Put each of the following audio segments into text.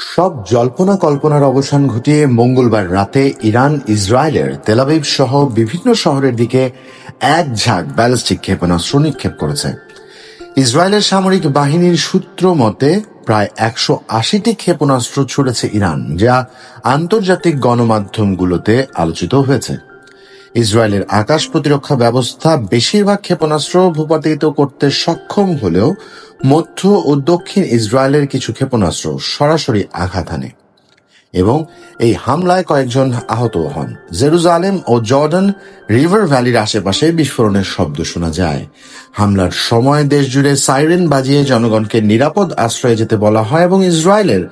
সব জল্পনা কল্পনার অবসান ঘটিয়ে মঙ্গলবার রাতে ইরান, ইসরায়েলের তেলাবিব সহ বিভিন্ন শহরের দিকে এক ঝাঁক ব্যালিস্টিক ক্ষেপণাস্ত্র নিক্ষেপ করেছে। ইসরায়েলের সামরিক বাহিনীর সূত্র মতে প্রায় একশো আশিটি ক্ষেপণাস্ত্র ছুড়েছে ইরান, যা আন্তর্জাতিক গণমাধ্যমগুলোতে আলোচিত হয়েছে। ইসরায়েলের আকাশ প্রতিরক্ষা ব্যবস্থা বেশিরভাগ ক্ষেপণাস্ত্র ভূপাতিত করতে সক্ষম হলেও মধ্য ও দক্ষিণ ইসরায়েলের কিছু ক্ষেপণাস্ত্র সরাসরি আঘাত হানে এবং এই হামলায় কয়েকজন আহত হন। জেরুজালেম ও জর্ডান রিভার ভ্যালির আশেপাশে বিস্ফোরণের শব্দ শোনা যায়। হামলার সময় দেশ জুড়ে সাইরেন বাজিয়ে জনগণকে নিরাপদ আশ্রয়ে যেতে বলা হয় এবং ইসরায়েলের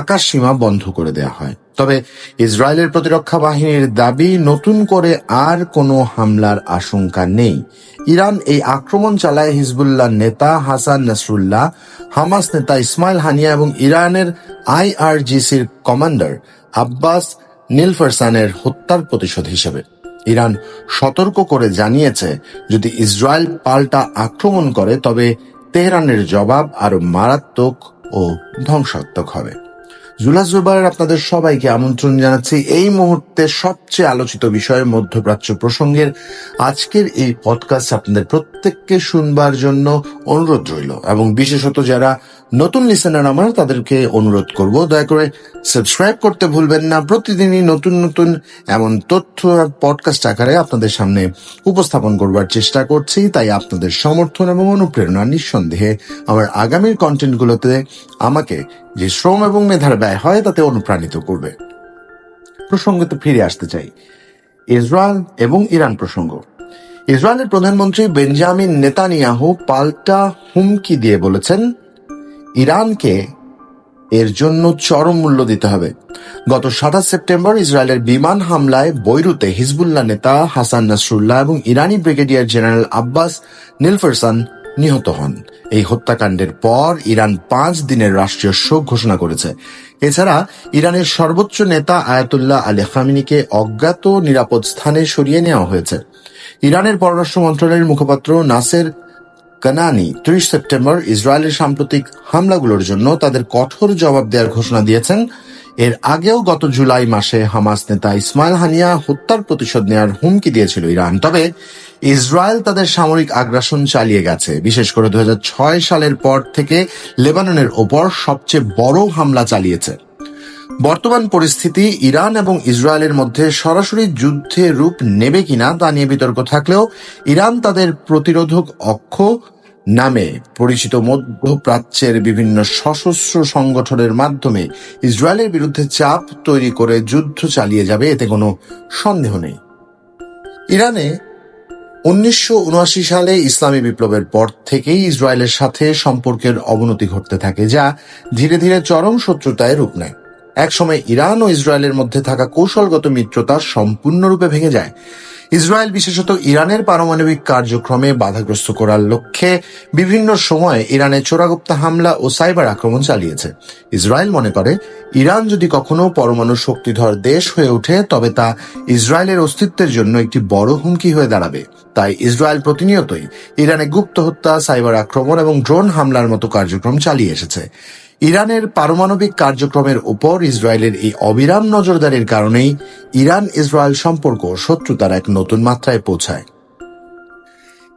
আকাশ সীমা বন্ধ করে দেওয়া হয়। তবে ইসরায়েলের প্রতিরক্ষা বাহিনীর দাবি, নতুন করে আর কোনো হামলার আশঙ্কা নেই। ইরান এই আক্রমণ চালায় হিজবুল্লাহ নেতা হাসান নাসরুল্লাহ, হামাস নেতা ইসমাইল হানিয়া এবং ইরানের আইআরজিসির কমান্ডার আব্বাস নীলফারসানের হত্যার প্রতিশোধ হিসেবে। ইরান সতর্ক করে জানিয়েছে, যদি ইসরায়েল পাল্টা আক্রমণ করে, তবে তেহরানের জবাব আরও মারাত্মক ও ধ্বংসাত্মক হবে। জুলাস জুবাইর আপনাদের সবাইকে আমন্ত্রণ জানাচ্ছি এই মুহূর্তে সবচেয়ে আলোচিত বিষয় মধ্যপ্রাচ্য প্রসঙ্গের আজকের এই পডকাস্ট আপনাদের প্রত্যেককে শুনবার জন্য অনুরোধ রইল। এবং বিশেষত যারা নতুন লিসেনার আমার, তাদেরকে অনুরোধ করব। দয়া করে সাবস্ক্রাইব করতে ভুলবেন না। প্রতিদিনই নতুন নতুন এমন তথ্য পডকাস্ট আকারে আপনাদের সামনে উপস্থাপন করবার চেষ্টা করছি। তাই আপনাদের সমর্থন এবং অনুপ্রেরণা নিঃসন্দেহে আমার আগামীর কন্টেন্টগুলোতে আমাকে যে শ্রম এবং মেধার ব্যয় হয়, তাতে অনুপ্রাণিত করবে। প্রসঙ্গতে ফিরে আসতে চাই। ইসরায়েল এবং ইরান প্রসঙ্গ। ইসরায়েলের প্রধানমন্ত্রী বেঞ্জামিন নেতানিয়াহু পাল্টা হুমকি দিয়ে বলেছেন, ইরানকে এর জন্য চরম মূল্য দিতে হবে। গত সাতাশ সেপ্টেম্বর ইসরায়েলের বিমান হামলায় বৈরুতে হিজবুল্লাহ নেতা হাসান নাসরুল্লাহ এবং ইরানি ব্রিগেডিয়ার জেনারেল আব্বাস নীলফারসান নিহত হন। এই হত্যাকাণ্ডের পর ইরান পাঁচ দিনের রাষ্ট্রীয় শোক ঘোষণা করেছে। এছাড়া ইরানের সর্বোচ্চ নেতা আয়াতুল্লাহ আলী খামিনিকে অজ্ঞাত নিরাপদ স্থানে সরিয়ে নেওয়া হয়েছে। ইরানের পররাষ্ট্র মন্ত্রণালয়ের মুখপাত্র নাসের কানানি ত্রিশ সেপ্টেম্বর ইসরায়েলের সাম্প্রতিক হামলাগুলোর জন্য তাদের কঠোর জবাব দেওয়ার ঘোষণা দিয়েছেন। এর আগেও গত জুলাই মাসে হামাস নেতা ইসমাইল হানিয়া হত্যার প্রতিশোধ নেওয়ার হুমকি দিয়েছিল ইরান। তবে ইসরায়েল তাদের সামরিক আগ্রাসন চালিয়ে গেছে। বিশেষ করে দু হাজার ছয় সালের পর থেকে লেবাননের ওপর সবচেয়ে বড় হামলা চালিয়েছে। বর্তমান পরিস্থিতি, ইরান এবং ইসরায়েলের মধ্যে সরাসরি যুদ্ধে রূপ নেবে কিনা তা নিয়ে বিতর্ক থাকলেও ইরান তাদের প্রতিরোধক অক্ষ নামে পরিচিত মধ্যপ্রাচ্যের বিভিন্ন সশস্ত্র সংগঠনের মাধ্যমে ইসরায়েলের বিরুদ্ধে চাপ তৈরি করে যুদ্ধ চালিয়ে যাবে এতে কোনো সন্দেহ নেই। ইরানে উনিশশো উনআশি সালে ইসলামী বিপ্লবের পর থেকেই ইসরায়েলের সাথে সম্পর্কের অবনতি ঘটতে থাকে, যা ধীরে ধীরে চরম শত্রুতায় রূপ নেয়। একসময় ইরান ও ইসরায়েলের মধ্যে থাকা কৌশলগত মিত্রতা সম্পূর্ণরূপে ভেঙে যায়। ইসরায়েল বিশেষত ইরানের পারমাণবিক কার্যক্রমে বাধাগ্রস্ত করার লক্ষ্যে বিভিন্ন সময়ে ইরানে চোরাগুপ্তা হামলা ও সাইবার আক্রমণ চালিয়েছে। ইসরায়েল মনে করে, ইরান যদি কখনো পরমাণু শক্তিধর দেশ হয়ে ওঠে, তবে তা ইসরায়েলের অস্তিত্বের জন্য একটি বড় হুমকি হয়ে দাঁড়াবে। তাই ইসরায়েল প্রতিনিয়তই ইরানে গুপ্ত হত্যা, সাইবার আক্রমণ এবং ড্রোন হামলার মতো কার্যক্রম চালিয়ে এসেছে। ইরানের পারমাণবিক কার্যক্রমের উপর ইসরায়েলের এই অবিরাম নজরদারির কারণেই ইরান, ইসরায়েল সম্পর্ক শত্রুতার এক নতুন মাত্রায় পৌঁছায়।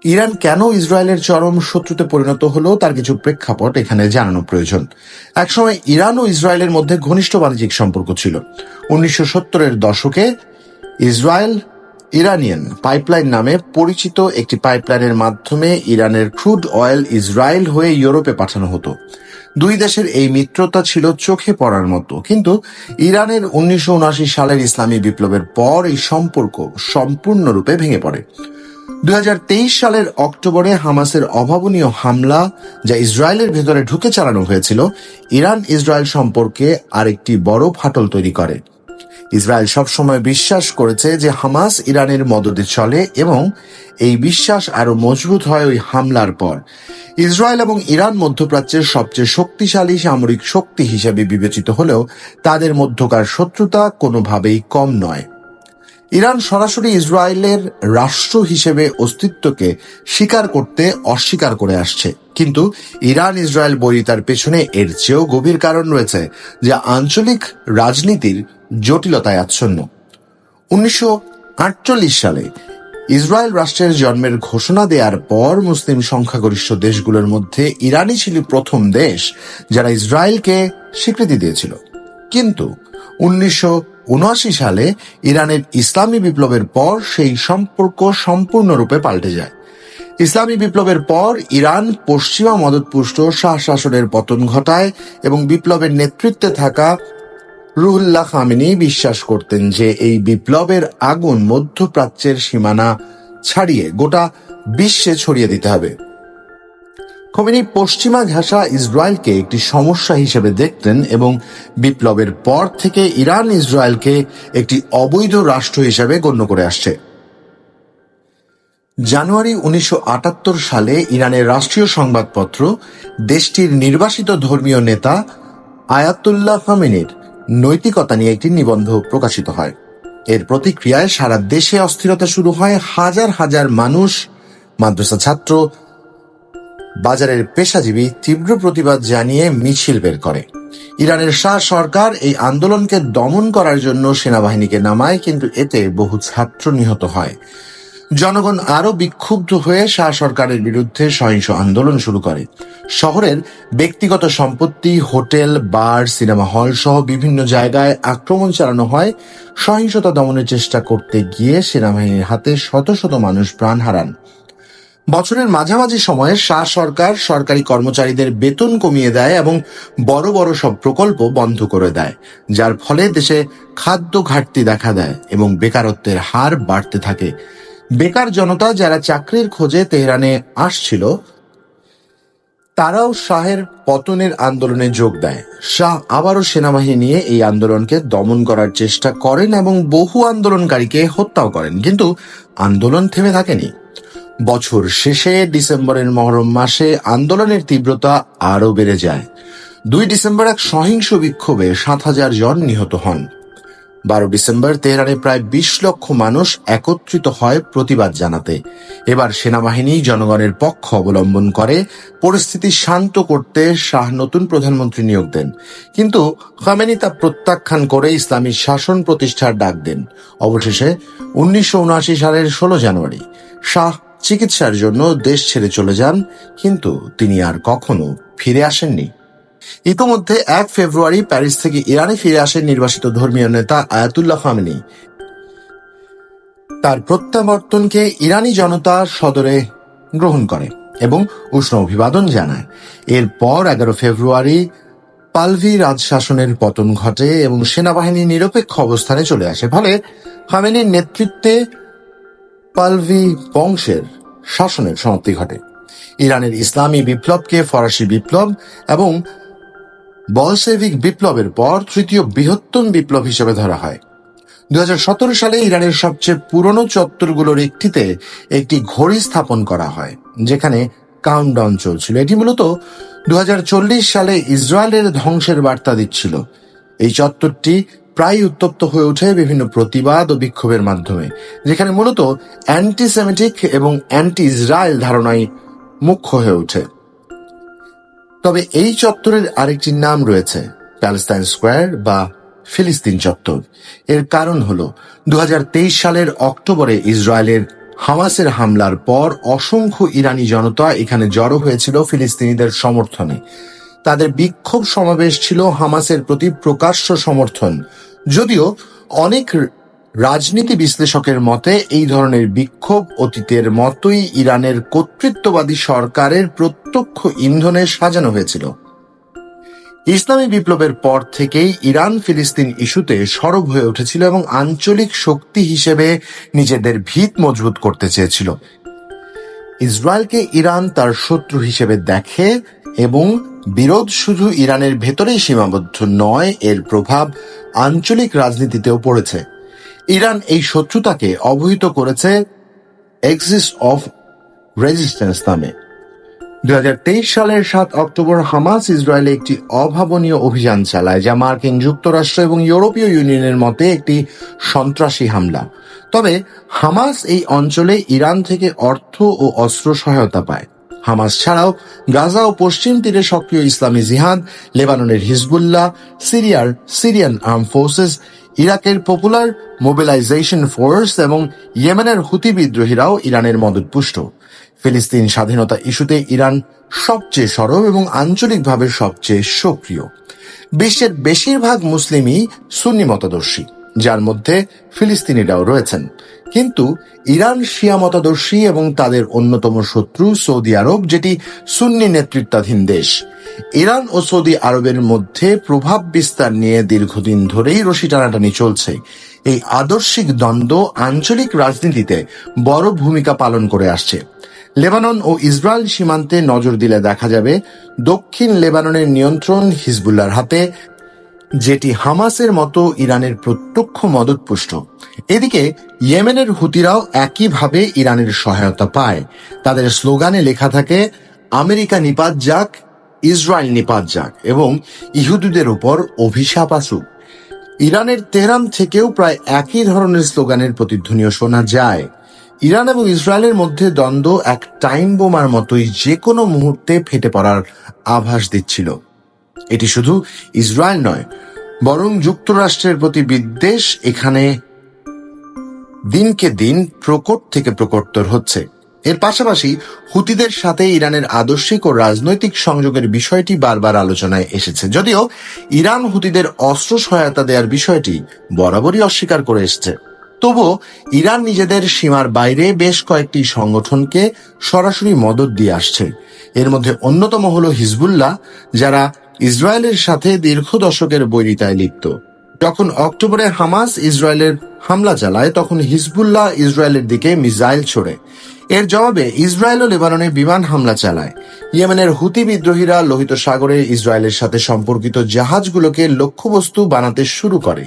ইরান কেন ইসরায়েলের চরম শত্রুতে পরিণত হলো তার কিছু প্রেক্ষাপট এখানে জানানো প্রয়োজন। একসময় ইরান ও ইসরায়েলের মধ্যে ঘনিষ্ঠ বাণিজ্যিক সম্পর্ক ছিল। উনিশশো সত্তরের দশকে ইসরায়েল ইরানিয়ান পাইপলাইন নামে পরিচিত একটি পাইপলাইনের মাধ্যমে ইরানের ক্রুড অয়েল ইসরায়েল হয়ে ইউরোপে পাঠানো হতো। দুই দেশের এই মিত্রতা ছিল চোখে পড়ার মতো। কিন্তু ইরানের উনিশশো উনআশি সালের ইসলামী বিপ্লবের পর এই সম্পর্ক সম্পূর্ণরূপে ভেঙে পড়ে। দু হাজার তেইশ সালের অক্টোবরে হামাসের অভাবনীয় হামলা, যা ইসরায়েলের ভেতরে ঢুকে চালানো হয়েছিল ইরান ইসরায়েল সম্পর্কে আরেকটি বড় ফাটল তৈরি করে। ইসরায়েল সবসময় বিশ্বাস করেছে যে হামাস ইরানের মদদে চলে এবং এই বিশ্বাস আরও মজবুত হয় ওই হামলার পর। ইসরায়েল এবং ইরান মধ্যপ্রাচ্যের সবচেয়ে শক্তিশালী সামরিক শক্তি হিসেবে বিবেচিত হলেও তাদের মধ্যকার শত্রুতা কোনোভাবেই কম নয়। ইরান সরাসরি ইসরায়েলের রাষ্ট্র হিসেবে অস্তিত্বকে স্বীকার করতে অস্বীকার করে আসছে। কিন্তু ইরান ইসরায়েল বৈরিতার পেছনে এর চেয়েও গভীর কারণ রয়েছে যা আঞ্চলিক রাজনীতির জটিলতায় আচ্ছন্ন। উনিশশো আটচল্লিশ সালে ইসরায়েল রাষ্ট্রের জন্মের ঘোষণা দেওয়ার পর মুসলিম সংখ্যাগরিষ্ঠ দেশগুলোর মধ্যে ইরানই ছিল প্রথম দেশ যারা ইসরায়েলকে স্বীকৃতি দিয়েছিল। কিন্তু উনিশশো উনআশি সালে ইরানের ইসলামী বিপ্লবের পর সেই সম্পর্ক সম্পূর্ণরূপে পাল্টে যায়। ইসলামী বিপ্লবের পর ইরান পশ্চিমা মদতপুষ্ট শাহ শাসনের পতন ঘটায় এবং বিপ্লবের নেতৃত্বে থাকা রুহুল্লাহ খামিনি বিশ্বাস করতেন যে এই বিপ্লবের আগুন মধ্যপ্রাচ্যের সীমানা ছাড়িয়ে গোটা বিশ্বে ছড়িয়ে দিতে হবে। খমিনি পশ্চিমা ঘাসা ইসরায়েলকে একটি সমস্যা হিসেবে দেখতেন এবং বিপ্লবের পর থেকে ইরান ইসরায়েলকে একটি অবৈধ রাষ্ট্র হিসেবে গণ্য করে আসছে। জানুয়ারি উনিশশো আটাত্তর সালে ইরানের রাষ্ট্রীয় সংবাদপত্র দেশটির নির্বাসিত ধর্মীয় নেতা আয়াতুল্লাহ খামেনির নৈতিকতা নিয়ে একটি নিবন্ধ প্রকাশিত হয়। এর প্রতিক্রিয়ায় সারা দেশে অস্থিরতা শুরু হয়। হাজার হাজার মানুষ, মাদ্রাসা ছাত্র, বাজারের পেশাজীবী তীব্র প্রতিবাদ জানিয়ে মিছিল বের করে। ইরানের শাহ সরকার এই আন্দোলনকে দমন করার জন্য সেনাবাহিনীকে নামায়, কিন্তু এতে বহু ছাত্র নিহত হয়। জনগণ আরও বিক্ষুব্ধ হয়ে শাহ সরকারের বিরুদ্ধে সহিংস আন্দোলন শুরু করে। শহরের ব্যক্তিগত সম্পত্তি, হোটেল, বার, সিনেমা হল সহ বিভিন্ন জায়গায় আক্রমণ চালানো হয়। সহিংসতা দমনের চেষ্টা করতে গিয়ে সেনাবাহিনীর হাতে শত শত মানুষ প্রাণ হারান। বছরের মাঝামাঝি সময়ে শাহ সরকার সরকারি কর্মচারীদের বেতন কমিয়ে দেয় এবং বড় বড় সব প্রকল্প বন্ধ করে দেয়, যার ফলে দেশে খাদ্য ঘাটতি দেখা দেয় এবং বেকারত্বের হার বাড়তে থাকে। বেকার জনতা যারা চাকরির খোঁজে তেহরানে আসছিল, তারাও শাহের পতনের আন্দোলনে যোগ দেয়। শাহ আবারও সেনাবাহিনী নিয়ে এই আন্দোলনকে দমন করার চেষ্টা করেন এবং বহু আন্দোলনকারীকে হত্যাও করেন, কিন্তু আন্দোলন থেমে থাকেনি। বছর শেষে ডিসেম্বরের মহরম মাসে আন্দোলনের তীব্রতা আরও বেড়ে যায়। দুই ডিসেম্বর এক সহিংস বিক্ষোভে সাত হাজার জন নিহত হন। বারো ডিসেম্বর তেহরানে প্রায় বিশ লক্ষ মানুষ একত্রিত হয় প্রতিবাদ জানাতে। এবার সেনাবাহিনী জনগণের পক্ষ অবলম্বন করে, পরিস্থিতি শান্ত করতে শাহ নতুন প্রধানমন্ত্রী নিয়োগ দেন। কিন্তু খামেনি তা প্রত্যাখ্যান করে ইসলামী শাসন প্রতিষ্ঠার ডাক দেন। অবশেষে উনিশশো উনআশি সালের ষোলো জানুয়ারি, শাহ চিকিৎসার জন্য দেশ ছেড়ে চলে যান, কিন্তু তিনি আর কখনো ফিরে আসেননি। ইতোমধ্যে এক ফেব্রুয়ারি প্যারিস থেকে ইরানে ফিরে আসেন নির্বাসিত ধর্মীয় নেতা আয়াতুল্লাহ খামেনি। তার প্রত্যাবর্তনকে ইরানি জনতা সদরে গ্রহণ করে এবং উষ্ণ অভিবাদন জানায়। এরপর এগারো ফেব্রুয়ারি পালভি রাজশাসনের পতন ঘটে এবং সেনাবাহিনী নিরপেক্ষ অবস্থানে চলে আসে। ফলে খামেনির নেতৃত্বে পালভি বংশের শাসনের সমাপ্তি ঘটে। ইরানের ইসলামী বিপ্লবকে ফরাসি বিপ্লব এবং বলসেভিক বিপ্লবের পর তৃতীয় বৃহত্তম বিপ্লব হিসেবে ধরা হয়। দুই হাজার সতেরো সালে ইরানের সবচেয়ে পুরনো চত্বরগুলোর একটিতে একটি ঘড়ি স্থাপন করা হয়, যেখানে কাউন্টডাউন চলছিল। এটি মূলত দু হাজার চল্লিশ সালে ইসরায়েলের ধ্বংসের বার্তা দিচ্ছিল। এই চত্বরটি প্রায় উত্তপ্ত হয়ে ওঠে বিভিন্ন প্রতিবাদ ও বিক্ষোভের মাধ্যমে, যেখানে মূলত অ্যান্টিসেমেটিক এবং অ্যান্টি ইসরায়েল ধারণাই মুখ্য হয়ে ওঠে। তবে এই চত্বরের আরেকটি নাম রয়েছে, প্যালেস্তাইন স্কোয়ার বা ফিলিস্তিন চত্বর। এর কারণ হল, দুহাজার তেইশ সালের অক্টোবরে ইসরায়েলের হামাসের হামলার পর অসংখ্য ইরানি জনতা এখানে জড়ো হয়েছিল ফিলিস্তিনিদের সমর্থনে। তাদের বিক্ষোভ সমাবেশ ছিল হামাসের প্রতি প্রকাশ্য সমর্থন। যদিও অনেক রাজনীতি বিশ্লেষকের মতে, এই ধরনের বিক্ষোভ অতীতের মতোই ইরানের কর্তৃত্ববাদী সরকারের প্রত্যক্ষ ইন্ধনে সাজানো হয়েছিল। ইসলামী বিপ্লবের পর থেকেই ইরান ফিলিস্তিন ইস্যুতে সরব হয়ে উঠেছিল এবং আঞ্চলিক শক্তি হিসেবে নিজেদের ভিত মজবুত করতে চেয়েছিল। ইসরায়েলকে ইরান তার শত্রু হিসেবে দেখে এবং বিরোধ শুধু ইরানের ভেতরেই সীমাবদ্ধ নয়, এর প্রভাব আঞ্চলিক রাজনীতিতেও পড়েছে। ইরান এই শত্রুতাকে অবহিত করেছে এক্সিস্ট অফ রেজিস্ট্যান্স নামে। দু হাজার তেইশ সালের সাত অক্টোবর হামাস ইসরায়েলে একটি অভাবনীয় অভিযান চালায়, যা মার্কিন যুক্তরাষ্ট্র এবং ইউরোপীয় ইউনিয়নের মতে একটি সন্ত্রাসী হামলা। তবে হামাস এই অঞ্চলে ইরান থেকে অর্থ ও অস্ত্র সহায়তা পায়। হামাস ছাড়াও গাজা ও পশ্চিম তীরে সক্রিয় ইসলামী জিহাদ, লেবাননের হিজবুল্লাহ, সিরিয়ার সিরিয়ান আর্ম ফোর্সেস, ইরাকের পপুলার মোবিলাইজেশন ফোর্স এবং ইয়েমেনের হুতি বিদ্রোহীরাও ইরানের মদতপুষ্ট। ফিলিস্তিন স্বাধীনতা ইস্যুতে ইরান সবচেয়ে সরব এবং আঞ্চলিকভাবে সবচেয়ে সক্রিয়। বিশ্বের বেশিরভাগ মুসলিমই সুন্নি মতাদর্শী। যার মধ্যে ফিলিস্তিনিরাও রয়েছেন। কিন্তু ইরান শিয়া মতাদর্শী এবং তাদের অন্যতম শত্রু সৌদি আরব, যেটি সুন্নি নেতৃত্বাধীন দেশ। ইরান ও সৌদি আরবের মধ্যে প্রভাব বিস্তার নিয়ে দীর্ঘদিন ধরেই রশি টানাটানি চলছে। এই আদর্শিক দ্বন্দ্ব আঞ্চলিক রাজনীতিতে বড় ভূমিকা পালন করে আসছে। লেবানন ও ইসরায়েল সীমান্তে নজর দিলে দেখা যাবে, দক্ষিণ লেবাননের নিয়ন্ত্রণ হিজবুল্লার হাতে যেটি হামাসের মতো ইরানের প্রত্যক্ষ মদতপুষ্ট। এদিকে ইয়েমেনের হুতিরাও একইভাবে ইরানের সহায়তা পায়। তাদের স্লোগানে লেখা থাকে, আমেরিকা নিপাত যাক, ইসরায়েল নিপাত যাক এবং ইহুদিদের উপর অভিশাপ আসুক। ইরানের তেহরান থেকেও প্রায় একই ধরনের স্লোগানের প্রতিধ্বনিও শোনা যায়। ইরান এবং ইসরায়েলের মধ্যে দ্বন্দ্ব এক টাইম বোমার মতোই যে কোনো মুহূর্তে ফেটে পড়ার আভাস দিচ্ছিল। এটি শুধু ইসরায়েল নয়, বরং যুক্তরাষ্ট্রের প্রতি বিদ্বেষ এখানে দিনকে দিন প্রকট থেকে প্রকটতর হচ্ছে। এর পাশাপাশি হুতিদের সাথে ইরানের আদর্শিক ও রাজনৈতিক সংযোগের বিষয়টি বারবার আলোচনায় এসেছে। যদিও ইরান হুতিদের অস্ত্র সহায়তা দেওয়ার বিষয়টি বরাবরই অস্বীকার করে এসেছে। তবুও ইরান নিজেদের সীমার বাইরে বেশ কয়েকটি সংগঠনকে সরাসরি মদত দিয়ে আসছে। এর মধ্যে অন্যতম হল হিজবুল্লাহ, যারা ইসরায়েলের সাথে দীর্ঘ দশকের বৈরিতায় লিপ্ত। যখন অক্টোবরে হামাস ইসরায়েলের হামলা চালায়, তখন হিজবুল্লাহ ইসরায়েলের দিকে মিসাইল ছোড়ে। এর জবাবে ইসরায়েল ও লেবাননে বিমান হামলা চালায়। ইয়েমেনের হুতি বিদ্রোহীরা লোহিত সাগরে ইসরায়েলের সাথে সম্পর্কিত জাহাজগুলোকে লক্ষ্যবস্তু বানাতে শুরু করে।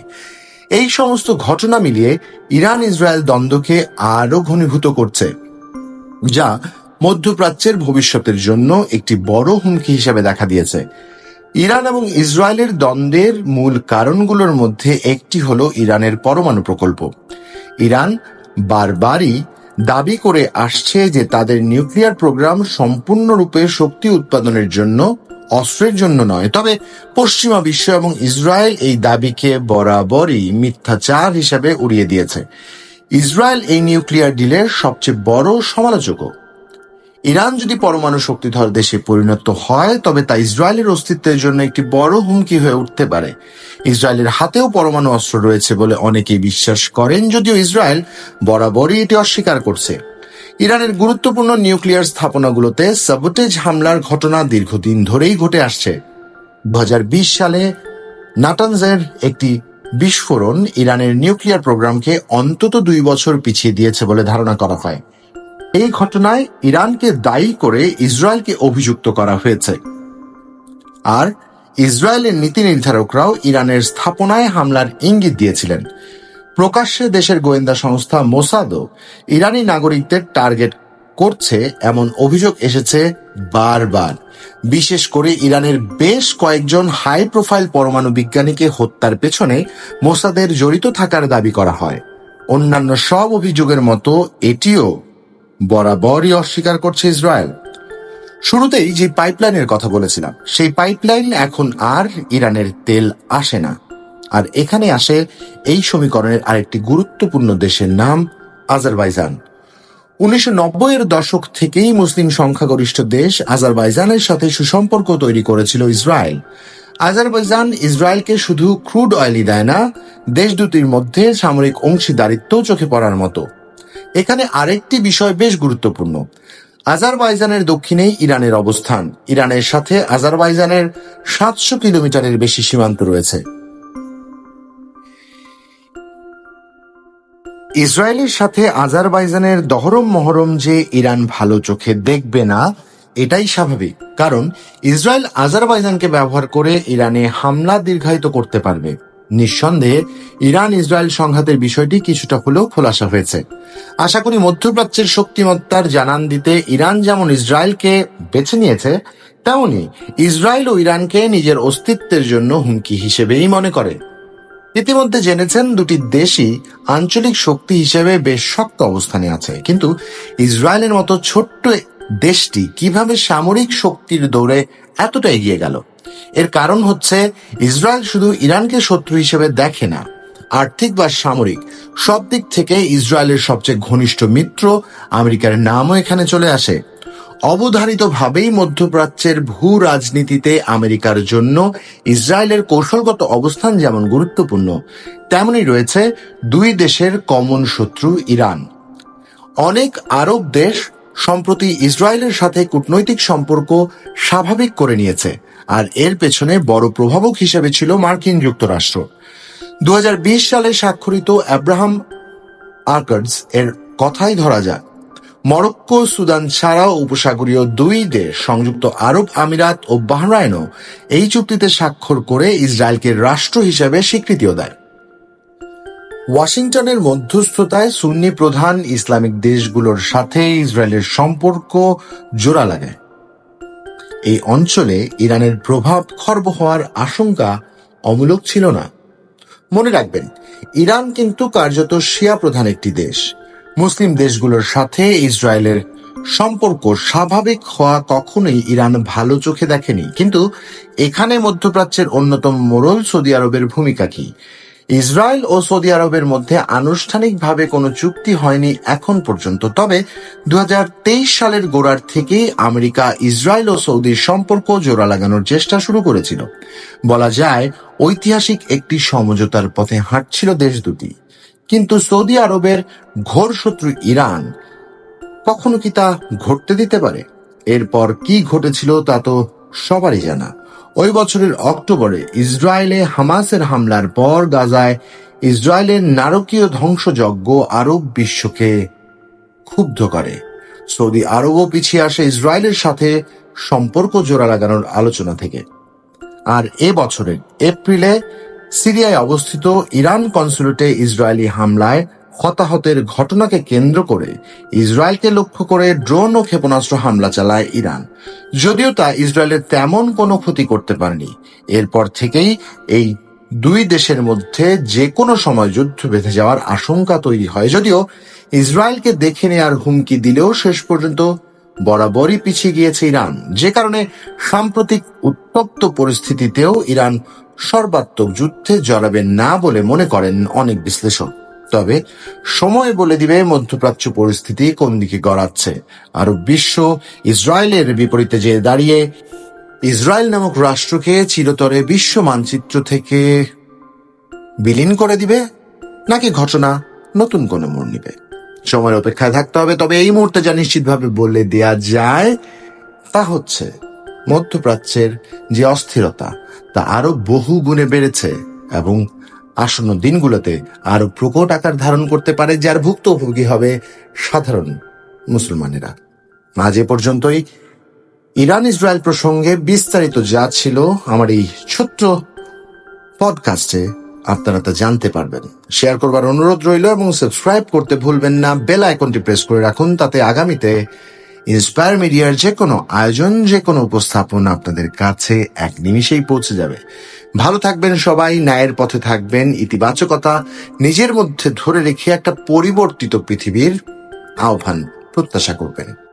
এই সমস্ত ঘটনা মিলিয়ে ইরান ইসরায়েল দ্বন্দ্বকে আরও ঘনীভূত করছে, যা মধ্যপ্রাচ্যের ভবিষ্যতের জন্য একটি বড় হুমকি হিসেবে দেখা দিয়েছে। ইরান এবং ইসরায়েলের দ্বন্দ্বের মূল কারণগুলোর মধ্যে একটি হলো ইরানের পরমাণু প্রকল্প। ইরান বারবারই দাবি করে আসছে যে তাদের নিউক্লিয়ার প্রোগ্রাম সম্পূর্ণরূপে শক্তি উৎপাদনের জন্য, অস্ত্রের জন্য নয়। তবে পশ্চিমা বিশ্ব এবং ইসরায়েল এই দাবিকে বরাবরই মিথ্যাচার হিসেবে উড়িয়ে দিয়েছে। ইসরায়েল এই নিউক্লিয়ার ডিলের সবচেয়ে বড় সমালোচকও। ইরান যদি পরমাণু শক্তিধর দেশে পরিণত হয়, তবে তা ইসরায়েলের অস্তিত্বের জন্য একটি বড় হুমকি হয়ে উঠতে পারে। ইসরায়েলের হাতেও পরমাণু অস্ত্র রয়েছে বলে অনেকেই বিশ্বাস করেন, যদিও ইসরায়েল বরাবরই এটি অস্বীকার করছে। ইরানের গুরুত্বপূর্ণ নিউক্লিয়ার স্থাপনাগুলোতে সাবোটেজ হামলার ঘটনা দীর্ঘদিন ধরেই ঘটে আসছে। দু হাজার বিশ সালে নাটানজের একটি বিস্ফোরণ ইরানের নিউক্লিয়ার প্রোগ্রামকে অন্তত দুই বছর পিছিয়ে দিয়েছে বলে ধারণা করা হয়। এই ঘটনায় ইরানকে দায়ী করে ইসরায়েলকে অভিযুক্ত করা হয়েছে। আর ইসরায়েলের নীতি নির্ধারকরাও ইরানের স্থাপনায় হামলার ইঙ্গিত দিয়েছিলেন। প্রকাশ্যে দেশের গোয়েন্দা সংস্থা মোসাদও ইরানি নাগরিকদের টার্গেট করছে এমন অভিযোগ এসেছে বারবার। বিশেষ করে ইরানের বেশ কয়েকজন হাই প্রোফাইল পরমাণু বিজ্ঞানীকে হত্যার পেছনে মোসাদের জড়িত থাকার দাবি করা হয়। অন্যান্য সব অভিযোগের মতো এটিও বরাবরই অস্বীকার করছে ইসরায়েল। শুরুতেই যে পাইপলাইনের কথা বলেছিলাম, সেই পাইপলাইন এখন আর ইরানের তেল আসে না। আর এখানে আসে এই সমীকরণের আরেকটি গুরুত্বপূর্ণ দেশের নাম, আজারবাইজান। উনিশশো নব্বই এর দশক থেকেই মুসলিম সংখ্যাগরিষ্ঠ দেশ আজারবাইজানের সাথে সুসম্পর্ক তৈরি করেছিল ইসরায়েল। আজারবাইজান ইসরায়েলকে শুধু ক্রুড অয়েলই দেয় না দেশ দুটির মধ্যে সামরিক অংশীদারিত্ব চোখে পড়ার মতো। এখানে আরেকটি বিষয় বেশ গুরুত্বপূর্ণ। আজারবাইজানের দক্ষিণেই ইরানের অবস্থান। ইরানের সাথে আজারবাইজানের সাতশো কিলোমিটারের বেশি সীমান্ত রয়েছে। ইসরায়েলের সাথে আজারবাইজানের দহরম মহরম যে ইরান ভালো চোখে দেখবে না, এটাই স্বাভাবিক। কারণ ইসরায়েল আজারবাইজানকে ব্যবহার করে ইরানে হামলা দীর্ঘায়িত করতে পারবে। নিঃসন্দেহে ইরান ইসরায়েল সংঘাতের বিষয়টি কিছুটা হলেও খোলাসা হয়েছে। আশা করি মধ্যপ্রাচ্যের শক্তিমত্তার জানান দিতে ইরান যেমন ইসরায়েলকে বেছে নিয়েছে, তেমনি ইসরায়েল ও ইরানকে নিজের অস্তিত্বের জন্য হুমকি হিসেবেই মনে করে। ইতিমধ্যে জেনেছেন দুটি দেশই আঞ্চলিক শক্তি হিসেবে বেশ শক্ত অবস্থানে আছে, কিন্তু ইসরায়েলের মতো ছোট্ট দেশটি কীভাবে সামরিক শক্তির দৌড়ে এতটা এগিয়ে গেল? এর কারণ হচ্ছে, ইসরায়েল শুধু ইরানকে শত্রু হিসেবে দেখে না। আর্থিক বা সামরিক, সব দিক থেকে ইসরায়েলের সবচেয়ে ঘনিষ্ঠ মিত্র আমেরিকার নামও এখানে চলে আসে। অবধারিতভাবেই মধ্যপ্রাচ্যের ভূ রাজনীতিতে আমেরিকার জন্য ইসরায়েলের কৌশলগত অবস্থান যেমন গুরুত্বপূর্ণ তেমনি রয়েছে দুই দেশের কমন শত্রু ইরান। অনেক আরব দেশ সম্প্রতি ইসরায়েলের সাথে কূটনৈতিক সম্পর্ক স্বাভাবিক করে নিয়েছে, আর এর পেছনে বড় প্রভাবক হিসেবে ছিল মার্কিন যুক্তরাষ্ট্র। দু হাজার বিশ সালে স্বাক্ষরিত আব্রাহাম আর্কার্ডস এর কথাই ধরা যাক। মরক্কো, সুদান ছাড়াও উপসাগরীয় দুই দেশ, সংযুক্ত আরব আমিরাত ও বাহরাইনও এই চুক্তিতে স্বাক্ষর করে ইসরায়েলকে রাষ্ট্র হিসেবে স্বীকৃতিও দেয়। ওয়াশিংটনের মধ্যস্থতায় সুন্নি প্রধান ইসলামিক দেশগুলোর সাথে ইসরায়েলের সম্পর্ক জোড়া লাগে। এই অঞ্চলে ইরানের প্রভাব খর্ব হওয়ার আশঙ্কা অমূলক ছিল না। মনে রাখবেন, ইরান কিন্তু কার্যত শিয়া প্রধান একটি দেশ। মুসলিম দেশগুলোর সাথে ইসরায়েলের সম্পর্ক স্বাভাবিক হওয়া কখনোই ইরান ভালো চোখে দেখেনি। কিন্তু এখানে মধ্যপ্রাচ্যের অন্যতম মোড়ল সৌদি আরবের ভূমিকা কি? ইসরায়েল ও সৌদি আরবের মধ্যে আনুষ্ঠানিকভাবে কোনো চুক্তি হয়নি এখন পর্যন্ত। তবে দু হাজার তেইশ সালের গোড়ার থেকেই আমেরিকা, ইসরায়েল ও সৌদির সম্পর্ক জোড়া লাগানোর চেষ্টা শুরু করেছিল। বলা যায়, ঐতিহাসিক একটি সমঝোতার পথে হাঁটছিল দেশ দুটি। কিন্তু সৌদি আরবের ঘোর শত্রু ইরান, কখনো কি তা ঘটতে দিতে পারে? এরপর কি ঘটেছিল তা তো সবারই জানা। ওই বছরের অক্টোবরে ইসরায়েলে হামাসের হামলার পর গাজায় ইসরায়েলের নারকীয় ধ্বংসযজ্ঞ আরব বিশ্বকে ক্ষুব্ধ করে। সৌদি আরবও পিছিয়ে আসে ইসরায়েলের সাথে সম্পর্ক জোড়া লাগানোর আলোচনা থেকে। আর এ বছরের এপ্রিলে সিরিয়ায় অবস্থিত ইরান কনসুলেটে ইসরায়েলি হামলায় হতাহতের ঘটনাকে কেন্দ্র করে ইসরায়েলকে লক্ষ্য করে ড্রোন ও ক্ষেপণাস্ত্র হামলা চালায় ইরান। যদিও তা ইসরায়েলের তেমন কোনো ক্ষতি করতে পারেনি। এরপর থেকেই এই দুই দেশের মধ্যে যে কোনো সময় যুদ্ধ বেঁধে যাওয়ার আশঙ্কা তৈরি হয়। যদিও ইসরায়েলকে দেখে নেওয়ার হুমকি দিলেও শেষ পর্যন্ত বরাবরই পিছিয়ে গিয়েছে ইরান। যে কারণে সাম্প্রতিক উত্তপ্ত পরিস্থিতিতেও ইরান সর্বাত্মক যুদ্ধে জড়াবে না বলে মনে করেন অনেক বিশ্লেষক। তবে সময় বলে দিবে মধ্যপ্রাচ্য পরিস্থিতি কোন দিকে গড়াচ্ছে। আরব বিশ্ব ইসরায়েলের বিপরীতে যে দাঁড়িয়ে, ইসরায়েল নামক রাষ্ট্রকে চিরতরে বিশ্ব মানচিত্র থেকে বিলীন করে দিবে, নাকি ঘটনা নতুন কোনো মোড় নিবে? সময়ের অপেক্ষায় থাকতে হবে, তবে এই মুহূর্তে যা নিশ্চিতভাবে বলে দেয়া যায়, তা হচ্ছে মধ্যপ্রাচ্যের যে অস্থিরতা, তা আরও বহু গুণে বেড়েছে এবং আসন্ন দিনগুলোতে আরও প্রকট আকার ধারণ করতে পারে, যার ভুক্তভোগী হবে সাধারণ মুসলমানেরা। আজ এ পর্যন্তই। ইরান ইসরায়েল প্রসঙ্গে বিস্তারিত যা ছিল আমার এই ছোট্ট পডকাস্টে আপনারা তা জানতে পারবেন। শেয়ার করবার অনুরোধ রইল এবং সাবস্ক্রাইব করতে ভুলবেন না। বেল আইকনটি প্রেস করে রাখুন, তাতে আগামীতে ইন্সপায়ার মিডিয়ার যে কোনো আয়োজন যে কোনো উপস্থাপন আপনাদের কাছে এক নিমিষেই পৌঁছে যাবে। ভালো থাকবেন সবাই, ন্যায়ের পথে থাকবেন, ইতিবাচকতা নিজের মধ্যে ধরে রেখে একটা পরিবর্তিত পৃথিবীর আহ্বান প্রত্যাশা করবেন।